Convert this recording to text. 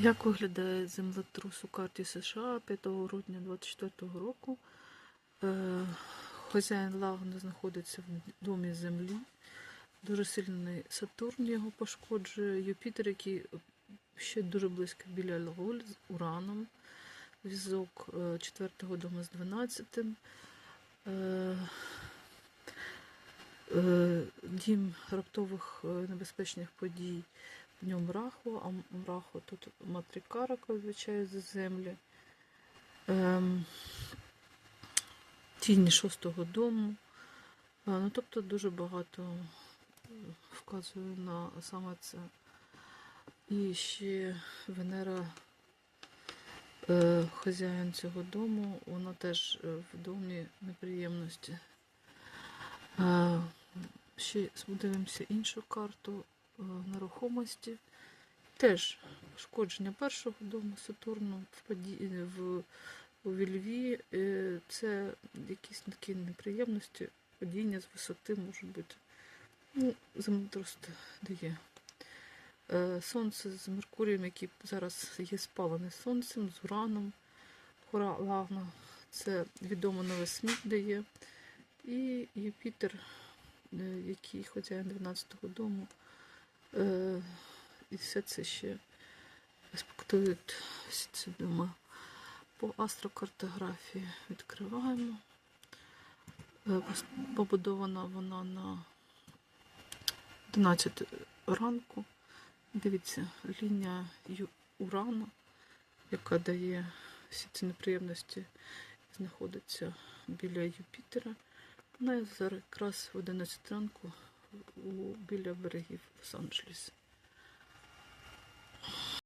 Як виглядає землетрус у карті США 5 грудня 2024 року? Е, Хазяїн лагону знаходиться в домі землі. Дуже сильний Сатурн його пошкоджує. Юпітер, який ще дуже близько біля Алголь з Ураном. Візок 4-го дому з 12. Е, е, Дім раптових е, небезпечних подій в ньому Раху, а Раху тут матрикара, відвічає за землі. Ем, тіні шостого дому. А, ну, тобто дуже багато е, вказує на саме це. І ще Венера, е, хазяїн цього дому, вона теж е, в домі неприємності. Е, ще подивимося іншу карту е, нерухомості. Теж пошкодження першого дому Сатурну в, паді... в... у Вільві. Е, Це якісь такі неприємності, падіння з висоти можуть бути. Ну, землетрус дає. Е, Сонце з Меркурієм, який зараз є спалене сонцем, з Ураном, Хора Лагна. Це відомо на весь дає. І Юпітер, е, який хазяїн 12-го дому. Е, І все це ще респектують всі ці дома. По астрокартографії відкриваємо. Е, Побудована вона на 11 ранку. Дивіться, лінія Урану, яка дає всі ці неприємності, знаходиться біля Юпітера. Вона зараз якраз в 11 ранку біля берегів Лос-Анджелеса.